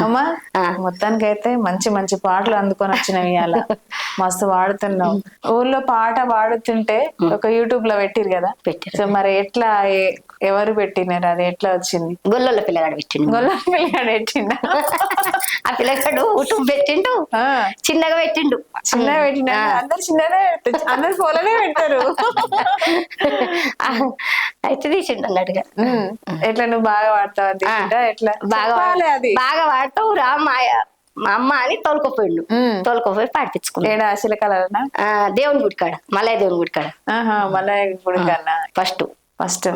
అమ్మా ఆ. మొత్తానికి అయితే మంచి మంచి పాటలు అందుకొని వచ్చినవి ఇవాళ మస్తు వాడుతున్నావు ఊళ్ళో పాట పాడుతుంటే ఒక యూట్యూబ్లో పెట్టిరు కదా? పెట్టారు. సో మరి ఎట్లా ఎవరు పెట్టినారు? అది ఎట్లా వచ్చింది? గొల్లల పిల్లగాడు పెట్టిండు. గొల్ల పిల్లగాడు పెట్టిండా? ఆ పిల్లగాడు యూట్యూబ్ పెట్టిండు. చిన్నగా పెట్టిండు. చిన్నగా పెట్టినా అందరు చిన్ననే పెడతారు. అందరు ఫోన్లోనే పెడతారు. ఆ, అయితే తీసిండు అన్నట్టుగా. ఎట్లా నువ్వు బాగా వాడతావు అది. ఎట్లా? బాగా బాగా వాడతావు. రా మా అమ్మ అని తోలుకోపోయిండు. తోలుకోపోయి పాడిపించుకున్నాడు. ఏడా అసలు కలర్నా ఆ, దేవుని గుడి కాడ మలయ దేవుని గుడి కాడ. మళ్ళీ ఇప్పుడు కన్నా ఫస్ట్. ఫస్ట్.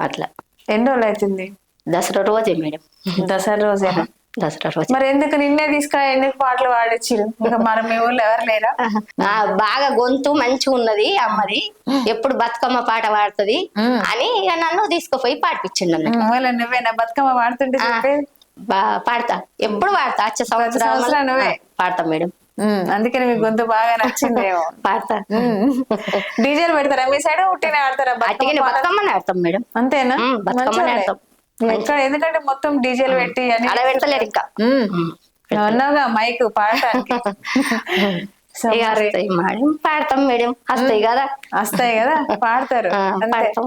అట్లా. ఎన్ని రోజులు అవుతుంది దసరా రోజే మేడం. దసరా రోజేనా? దసరా రోజు. మరి ఎందుకు నిన్నే తీసుకురా ఎందుకు పాటలు పాడించిరు ఇంకా మరి మీ ఊళ్ళో ఎవరు లేరా? ఆ, బాగా గొంతు మంచిగా ఉన్నది అమ్మది. ఎప్పుడు బతుకమ్మ పాట పాడుతుంది. అని ఇక నన్ను తీసుకుపోయి పాడిపించిండు నువ్వేనా బతుకమ్మ పాడుతుంటే పాడతా. ఎప్పుడు పాడతా? వచ్చే సంవత్సరం సంవత్సరం నువ్వే. పాడతా మేడం. అందుకని మీ గొంతు బాగా నచ్చిందేమో. పాడతా. డీజేలు పెడతారా? మీ సైడ్ ఉట్టినే ఆడతారా? బతుకమ్మ అట్టిగా పాటలు? బతుకమ్మని ఆడతాం మేడం. అంతేనా? బతుకమ్మని. ఆడతాం. ఎక్కడ ఎందుకంటే మొత్తం డీజేలు పెట్టి అని అలా పెడతలేరు ఇంకా. అన్నావుగా మైక్ పాడటానికి. వస్తాయి మేడం పాడతాం మేడం. వస్తాయి కదా? వస్తాయి కదా? పాడతారు. పాడతాం.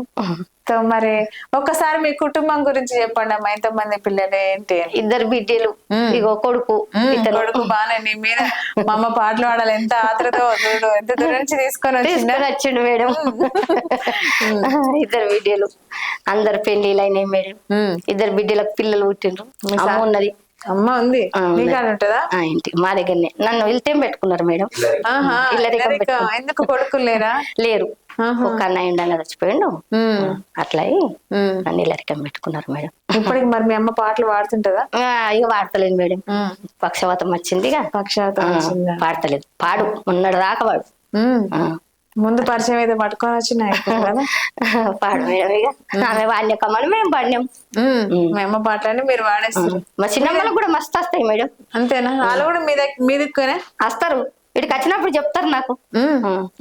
సో మరి ఒక్కసారి మీ కుటుంబం గురించి చెప్పండి అమ్మా. ఎంతమంది పిల్లలు ఏంటి ఇద్దరు బిడ్డలు. ఇగో కొడుకు కొడుకు బాగానే నీ మీద మా అమ్మ పాటలు పాడాలి. ఎంత ఆత్రతో చూడు. ఎంత దూరం నుంచి తీసుకొని వచ్చిండు. మేడం. ఇద్దరు బిడ్డలు. అందరు పెళ్ళిళ్ళు అయినాయి మేడం. ఇద్దరు బిడ్డలకు పిల్లలు పుట్టిండ్రు. అమ్మ ఉన్నది. అమ్మ ఉంది. ఉంటుందా? ఇంటి మా దగ్గరనే. నన్ను వెళ్తేం పెట్టుకున్నారు మేడం. ఎందుకు కొడుకులు లేరా? లేరు. ఒక అన్నయ్య ఉండాలి చచ్చిపోయిండు. అట్లా. నన్ను ఇల్లరికం పెట్టుకున్నారు మేడం. ఇప్పటికి మరి మీ అమ్మ పాటలు పాడుతుంటదా? ఆ, ఇక వాడతలేదు మేడం. పక్షవాతం వచ్చింది వచ్చిందా? పాడతలేదు. పాడు. ఉన్నడు దాకా ఆ. ముందు పరిచయం అయితే పట్టుకొని వచ్చిన ఆమె వాడిని కమ్మని మేము పాడినాం. ఉమ్, మీ అమ్మ పాటలని మీరు వాడేస్తారు మా చిన్నమ్మలకు కూడా మస్తు వస్తాయి మేడం. అంతేనా? వాళ్ళు కూడా మీ దగ్గర మీ దిక్కునే వస్తారు. ఇక్కడికి వచ్చినప్పుడు చెప్తారు నాకు.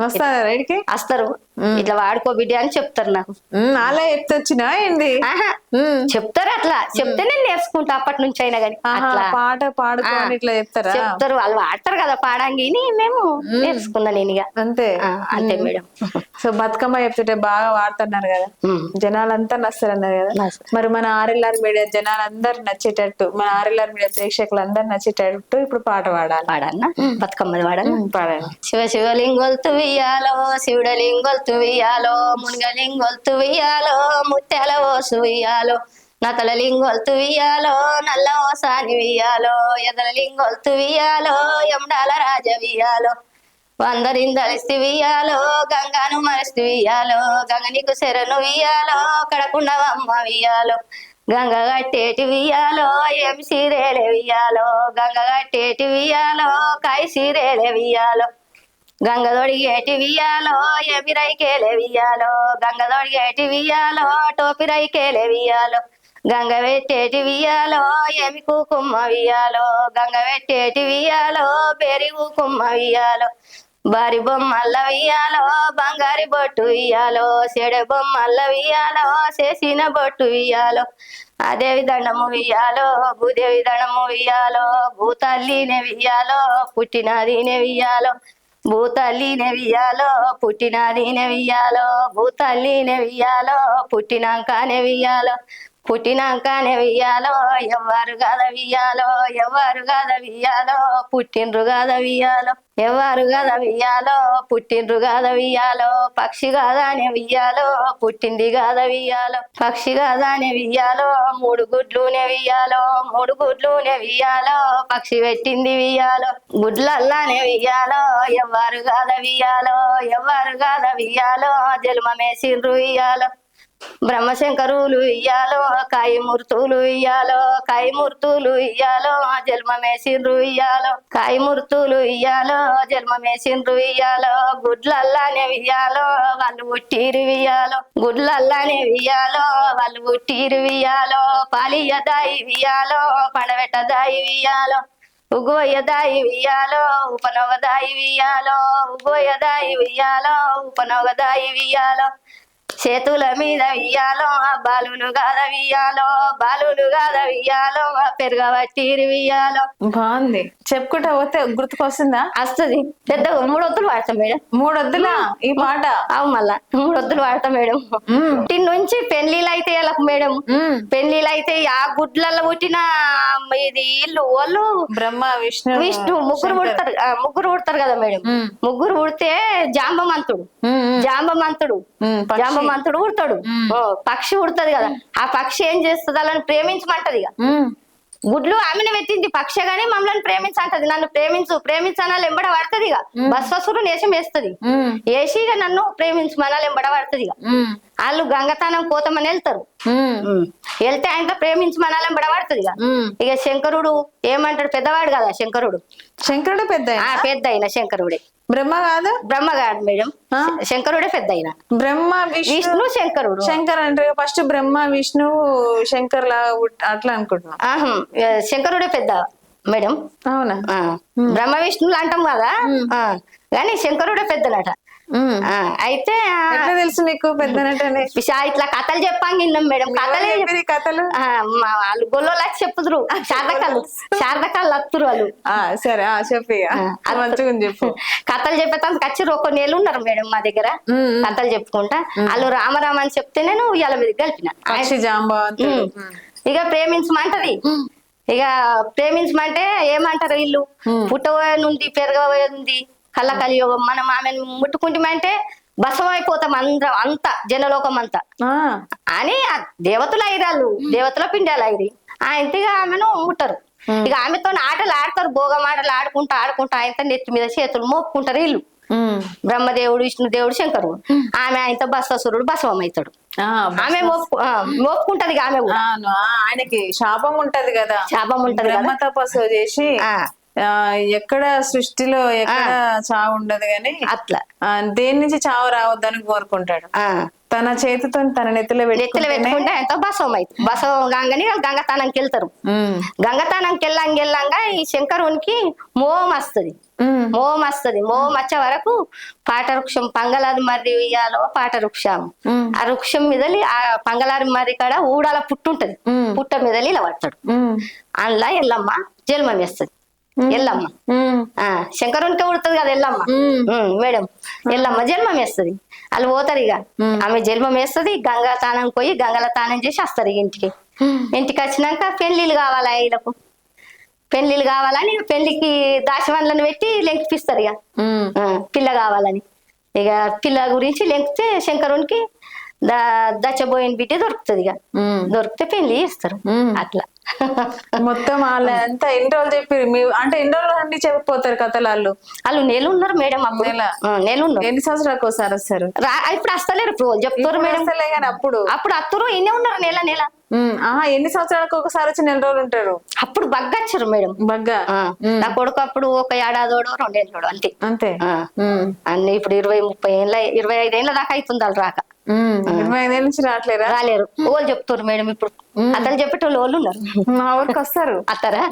వస్తారా ఇట్లా వాడుకో? బిడ్డ అని చెప్తారు నాకు. అలా ఎత్తొచ్చినా ఏంది? ఆహా ఉమ్, చెప్తారు అట్లా. చెప్తే నేను నేర్చుకుంటా అప్పటి నుంచి అయినా కానీ అట్లా. పాట ఆ. ఇట్లా చెప్తారా? చెప్తారు. వాళ్ళు వాడతారు కదా పాడంగి మేము నేర్చుకున్నా నేను ఇక అంతే అంతే మేడం. సో బతుకమ్మ చెప్తుంటే బాగా వాడుతున్నారు కదా. జనాలంతా నస్తారన్నారు కదా. మరి మన ఆర్ఎల్ఆర్ మీడియా జనాలందరూ నచ్చేటట్టు మన ఆర్ఎల్ఆర్ మీడియా ప్రేక్షకులందరూ నచ్చేటట్టు ఇప్పుడు పాట పాడాలి. పాడన్నా బతుకమ్మది పాడండి శివ శివలింగొల్తు వియ్యాలో శివుడలింగొల్తు వియ్యాలో మునిగలింగొల్తు వియ్యాలో ముత్యాల ఓసు వియ్యాలో నతల లింగొల్తు వియ్యాలో నల్ల ఓసాని వియ్యాలో ఎదల లింగొల్తు వియ్యాలో యమడాల రాజ వియ్యాలో వందరిందలిస్తి వియ్యాలో గంగాను మరస్తి వియ్యాలో గంగ నీకు శరణు వియ్యాలో కడకుండవమ్మ వియ్యాలో గంగ గట్టేటి వియ్యాలో ఏం సీరేలే వియ్యాలో. గంగ గట్టేటి వియ్యాలో కాయ సీరేలే వియ్యాలో. గంగ దొడిగేటి వియ్యాలో ఏమి రైకేలే వియ్యాలో. గంగ దొడిగేటి వియ్యాలో టోపి రైకేలే వియ్యాలో. గంగ పెట్టేటి వియ్యాలో ఏమి కుమ్మ వియాలో గంగ పెట్టేటి వియాలో బేరి కుకుమ్మ వియ్యాలో. బారి బొమ్మల్ల వియ్యాలో బంగారి బొట్టు వియ్యాలో చెడ బొమ్మల్ల వియ్యాలో చేసిన బొట్టు ఇయ్యాలో అదేవి దండము వియ్యాలో భూదేవి దండము వియ్యాలో భూతల్లినే వియ్యాలో పుట్టినదినే వియ్యాలో భూతల్లినే వియ్యాలో పుట్టినదినే వియ్యాలో భూతల్లినే వియ్యాలో పుట్టినాకనే వియ్యాలో పుట్టినాకనే వియ్యాలో ఎవరు గద వియ్యాలో ఎవరు గద వియ్యాలో పుట్టిండ్రు గద వియ్యాలో ఎవరు గద వియ్యాలో పుట్టిండ్రు గద వియ్యాలో పక్షి గదానే వియ్యాలో పుట్టింది గద వియ్యాలో పక్షి గదానే వియ్యాలో మూడు గుడ్లునే వియ్యాలో మూడు గుడ్లునే వియ్యాలో పక్షి పెట్టింది వియ్యాలో గుడ్లల్లానే వియ్యాలో ఎవరు గద వియ్యాలో ఎవరు గద వియ్యాలో జన్మమేసిండ్రు వియ్యాలో. బ్రహ్మశంకరులు ఇయ్యాలో కాయమూర్తులు ఇయ్యాలో కాయమూర్తులు ఇయ్యాలో జన్మమేసిండ్రు ఇయ్యాలో కాయమూర్తులు ఇయ్యాలో జన్మమేసిండ్రు ఇయ్యాలో గుడ్లల్లానే ఇయ్యాలో వాళ్ళు పుట్టిరు ఇయ్యాలో గుడ్లల్లానే ఇయ్యాలో వాళ్ళు పుట్టిరు ఇయ్యాలో పాలియదాయి వియ్యాలో పడబెట్టదాయి ఇయ్యాలో ఉగోయదాయి వియ్యాలో ఉపనవదాయి వియ్యాలో ఉగోయదాయి వియ్యాలో ఉపనవదాయి వియ్యాలో చేతుల మీద వియ్యాలో ఆ బాలులు గాద వియ్యాలో బాలులు గాద వియ్యాలో ఆ పెరగబట్టి వియ్యాలో. బాగుంది. చెప్పుకుంటా పోతే గుర్తుకొస్తుందా? వస్తుంది పెద్ద మూడు వద్దులు వాడతాం మేడం. మూడు వద్దులా ఈ పాట? అవు మళ్ళా. మూడు వద్దులు వాడతాం మేడం. పుట్టిన నుంచి పెళ్ళిళ్ళు అయితే వీళ్ళకు మేడం. పెళ్ళిళ్ళు అయితే ఆ గుడ్లలో పుట్టిన ఇది ఇల్లు వాళ్ళు బ్రహ్మ విష్ణు విష్ణు ముగ్గురు పుడతారు ముగ్గురు పుడతారు కదా మేడం. ముగ్గురు పుడితే జాంబమంతుడు. జాంబమంతుడు. మ్మ్, పుడతాడు. ఓ, పక్షి పుడుతుంది కదా. ఆ పక్షి ఏం చేస్తుంది? వాళ్ళని ప్రేమించమంటది ఇక. గుడ్లు ఆమెను పెట్టింది పక్ష గాని మమ్మల్ని ప్రేమించంటది నన్ను ప్రేమించు ప్రేమించనాలు ఎంబడ పడుతుంది ఇక. బస్వసురు నేషం వేస్తుంది. వేసి ఇక నన్ను ప్రేమించమనాలు ఎంబడ పడుతుంది ఇక. వాళ్ళు గంగతానం పోతామని వెళ్తారు. వెళ్తే ఆయన ప్రేమించమనాలు ఎంబడ పడుతుంది ఇక. ఇక శంకరుడు ఏమంటాడు? పెద్దవాడు కదా శంకరుడు. శంకరుడు పెద్ద ఆ పెద్ద అయిన శంకరుడే. బ్రహ్మ కాదు? బ్రహ్మగాడు మేడం. ఆ? శంకరుడే పెద్ద అయిన బ్రహ్మ విష్ణు విష్ణు శంకరుడు. శంకర్ అంటే ఫస్ట్ బ్రహ్మ విష్ణు శంకర్ లా ఉట్- అట్లా అనుకుంటున్నా. శంకరుడే పెద్ద మేడం. అవునా? బ్రహ్మ విష్ణువులు అంటాం కదా? ఆ, కానీ శంకరుడే. ఆ, అయితే ఎట్లా తెలుసు నీకు పిశా ఇట్లా కథలు చెప్పాం విన్నాం మేడం. కథలే కథలు? వాళ్ళు గొల్లోలా చెప్పుదురు. శారదకాలు. శారదకాలు అత్తురు వాళ్ళు. సరే చెప్పి చెప్పు. కథలు చెప్పేతానికి వచ్చిర్రు ఒక నెల ఉన్నారు మేడం మా దగ్గర. కథలు చెప్పుకుంటా. వాళ్ళు రామరామ అని చెప్తే నేను ఇవాళ మీద కలిపిన. ఇక ప్రేమించమంటది. ఇక ప్రేమించమంటే ఏమంటారు వీళ్ళు? పుట్టబోయే నుండి పెరగబోయే ఉంది కళ్ళ కలియోగం మనం ఆమెను ముట్టుకుంటామంటే బసం అయిపోతాం అందరం అంతా జనలోకం అంతా. అని దేవతలు అయిరాళ్ళు దేవతల పిండాలు అయిరి ఆ ఇంటిగా ఆమెను ముట్టరు. ఇక ఆమెతో ఆటలు ఆడతారు భోగం ఆటలు ఆడుకుంటా ఆడుకుంటా ఆయనతో నెత్తి మీద చేతులు మోపుకుంటారు వీళ్ళు. బ్రహ్మదేవుడు విష్ణుదేవుడు శంకరుడు. ఆమె ఆయనతో బస్వసురుడు బసవం అవుతాడు ఆమె మోపుకుంటది ఆమె ఆయనకి శాపం ఉంటది కదా. శాపం ఉంటది చేసి ఎక్కడ సృష్టిలో ఎక్కడ చావు ఉండదు గాని అట్లా. దేని నుంచి చావు రావద్దని కోరుకుంటాడు. ఆ. తన చేతితో తన నెత్తిలో నెత్తిలో పెట్టుకుంటే ఆయనతో బసవం అవుతుంది బసవం కాగానే గంగతానంకి వెళ్తారు. గంగతానంకి వెళ్ళంగా వెళ్ళంగా ఈ శంకరునికి మోహం వస్తుంది. మోహం వస్తుంది. మోహం వచ్చే వరకు పాట వృక్షం పంగలాది మర్రి ఉయ్యాలో పాట వృక్షం ఆ వృక్షం మీదలి ఆ పంగలారి మర్రి కాడ ఊడాల పుట్టు ఉంటది పుట్ట మీదలి ఇలా పడతాడు. అందులో ఎల్లమ్మ జన్మం వేస్తుంది. ఎల్లమ్మ. శంకరునికి ఉడుతుంది కదా ఎల్లమ్మ. మేడం. ఎల్లమ్మ జన్మం వేస్తుంది. వాళ్ళు పోతారు ఇక. ఆమె జన్మం వేస్తుంది గంగా తానం పోయి గంగల తానం చేసి వస్తారు ఇంటికి. ఇంటికి వచ్చినాక పెళ్ళిళ్ళు కావాలా వీళ్ళకు? పెళ్ళిళ్ళు కావాలని పెళ్ళికి దాశవన్లను పెట్టి లెంకిపిస్తారు ఇక. పిల్ల కావాలని. ఇక పిల్ల గురించి లెంకితే శంకరునికి ద దచ్చబోయిన బిడ్డ దొరుకుతుంది ఇక. దొరికితే పెళ్ళి చేస్తారు. అట్లా. మొత్తం వాళ్ళ అంతా ఎన్ని రోజులు చెప్పారు మీ అంటే ఎన్ని రోజులు అండి చెప్పిపోతారు కథలు వాళ్ళు వాళ్ళు నెల ఉన్నారు మేడం అప్పుడు. నెల. ఆ, నెల ఉన్నారు ఎన్ని సంవత్సరాలకు ఒకసారి వస్తారు? ఇప్పుడు వస్తలేరు ఇప్పుడు. చెప్తారు మేడం. అప్పుడు. అప్పుడు అత్తరు ఇన్నే ఉన్నారు నెల నెల. ఎన్ని సంవత్సరాలకు ఒకసారి వచ్చి నెల రోజులు ఉంటారు? అప్పుడు బగ్గచ్చారు మేడం. బగ్గా? ఆ, నా కొడుకు అప్పుడు ఒక ఏడాదోడో రెండేళ్ళోడో అంతే. అంతే? అన్ని ఇప్పుడు ఇరవై ముప్పై ఏళ్ళ ఇరవై ఐదు ఏళ్ళ దాకా అవుతుంది వాళ్ళు రాక. ఇరవై ఐదేళ్ళ నుంచి రావట్లేరా రాలేరు. వాళ్ళు చెప్తారు మేడం ఇప్పుడు. అతను చెప్పేటోళ్ళు వాళ్ళు ఉన్నారు. మా ఊరికి వస్తారు. అత్తారా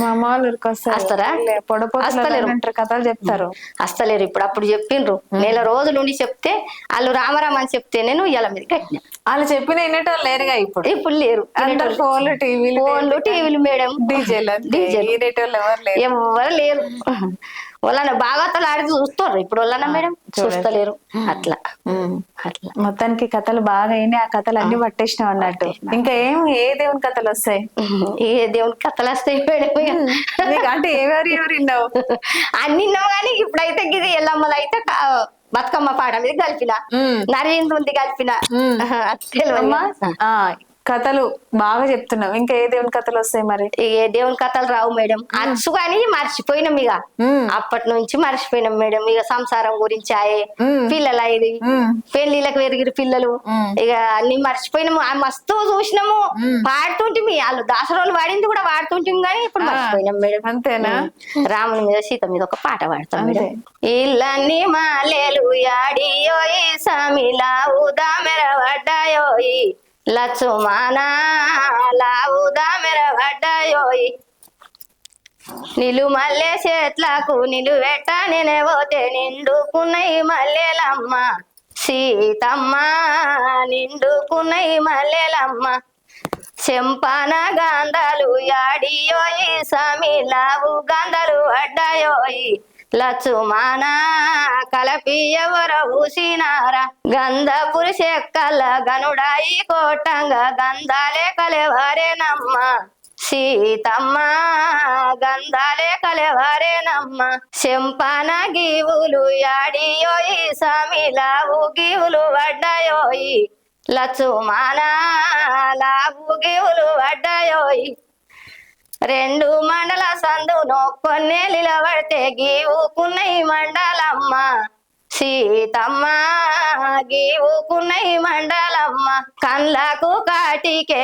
మా అమ్మ వాళ్ళ ఊరికి వస్తారు. వస్తారా? వీళ్ళే పొడపోతలు వస్తలేరు. అంటారు కథలు చెప్తారు. వస్తలేరు ఇప్పుడు. అప్పుడు చెప్పిండ్రు. నెల రోజులు ఉండి చెప్తే వాళ్ళు రామరామ అని చెప్తే నేను ఇలా మీద కట్టిన. వాళ్ళు చెప్పిన వినేటోళ్ళు లేరుగా ఇప్పుడు. ఇప్పుడు లేరు. అందరు ఫోన్లు టీవీలు ఫోన్లు టీవీలు మేడం. డీజేలు డీజేలు. వినేటోళ్ళు ఎవరు లేరు. వాళ్ళని బాగా ఆడి చూస్తారు. ఇప్పుడు వాళ్ళన మేడం? చూస్తలేరు. అట్లా. అట్లా. మొత్తానికి కథలు బాగా అయినాయి. ఆ కథలు అన్ని పట్టేసినాం అన్నట్టు. ఇంకా ఏం ఏ దేవుని కథలు వస్తాయి? ఏ దేవుని కథలు వస్తాయి మేడం అంటే ఎవరు ఎవరు విన్నావు? అన్ని విన్నాం కానీ ఇప్పుడైతే ఇది ఎల్లమ్మలు అయితే బతుకమ్మ పాట మీద కలిపిన. నరేంద్ర ఉంది కలిపిన. కథలు బాగా చెప్తున్నావు ఇంకా ఏ దేవుని కథలు వస్తాయి మరి ఇక దేవుని కథలు రావు మేడం అచ్చు కానీ మర్చిపోయినాం ఇక. అప్పటి నుంచి మర్చిపోయినాం మేడం ఇక సంసారం గురించి ఆయే. పిల్లలు ఉమ్. పెళ్ళిళ్ళకి పెరిగిరు పిల్లలు. ఇక అన్ని మర్చిపోయినాము ఆ మస్తు చూసినాము ఉమ్. పాడుతుంటే వాళ్ళు దాసరోళ్ళు వాడింది కూడా వాడుతుంటాం కానీ ఇప్పుడు. మర్చిపోయినాం మేడం అంతేనా. రాముని మీద సీత మీద ఒక పాట పాడతాం. మేడం ఇల్లన్ని మాలేలు యాడియోయి సమిలా ఉదా మెరవడ్డాయోయి లచ్చుమానా లావుదా మెరవడ్డాయోయి. నిలు మల్లె చెట్లకు నిలు వెట్ట నేనే పోతే నిండుకున్నాయి మల్లెలమ్మ. సీతమ్మ నిండుకున్నై మల్లెలమ్మ. చెంపాన గాంధాలు యాడియోయి సమిలావు గంధలు అడ్డాయోయి. లచ్చుమాన కలపియవర ఊసినారా? గంధ పురుషెక్కల గనుడాయి కోటంగా గంధాలే కలెవారేనమ్మ సీతమ్మ గంధాలే కలెవారేనమ్మ చెంపాన గీవులు యాడియోయి సమిలావు గీవులు వడ్డయోయి. లచ్చుమాన లావు గీవులు వడ్డయోయి. రెండు మండల సందు నొక్కొన్నే నిలబడితే గీవుకున్నై మండలమ్మ. సీతమ్మ గీవుకున్నై మండలమ్మ. కళ్ళకు కాటికే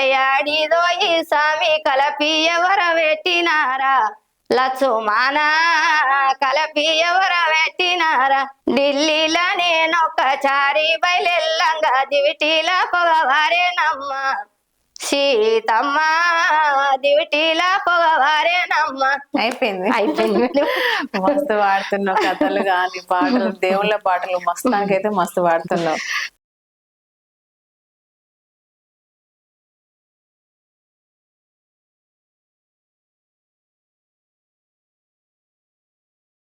ఈ సామి కలపి ఎవర పెట్టినారా లచ్చుమాన కలపి ఎవర పెట్టినారా ఢిల్లీలో నేనొక్కచారి బయలెల్లంగా దివిటీల పొగవారేనమ్మా. సీతమ్మ దివిటీల పొగవారేనమ్మ. అయిపోయింది. అయిపోయింది. మస్తు పాడుతున్నావు కథలు కానీ పాటలు దేవుళ్ళ పాటలు మస్తు నాకైతే మస్తు పాడుతున్నావు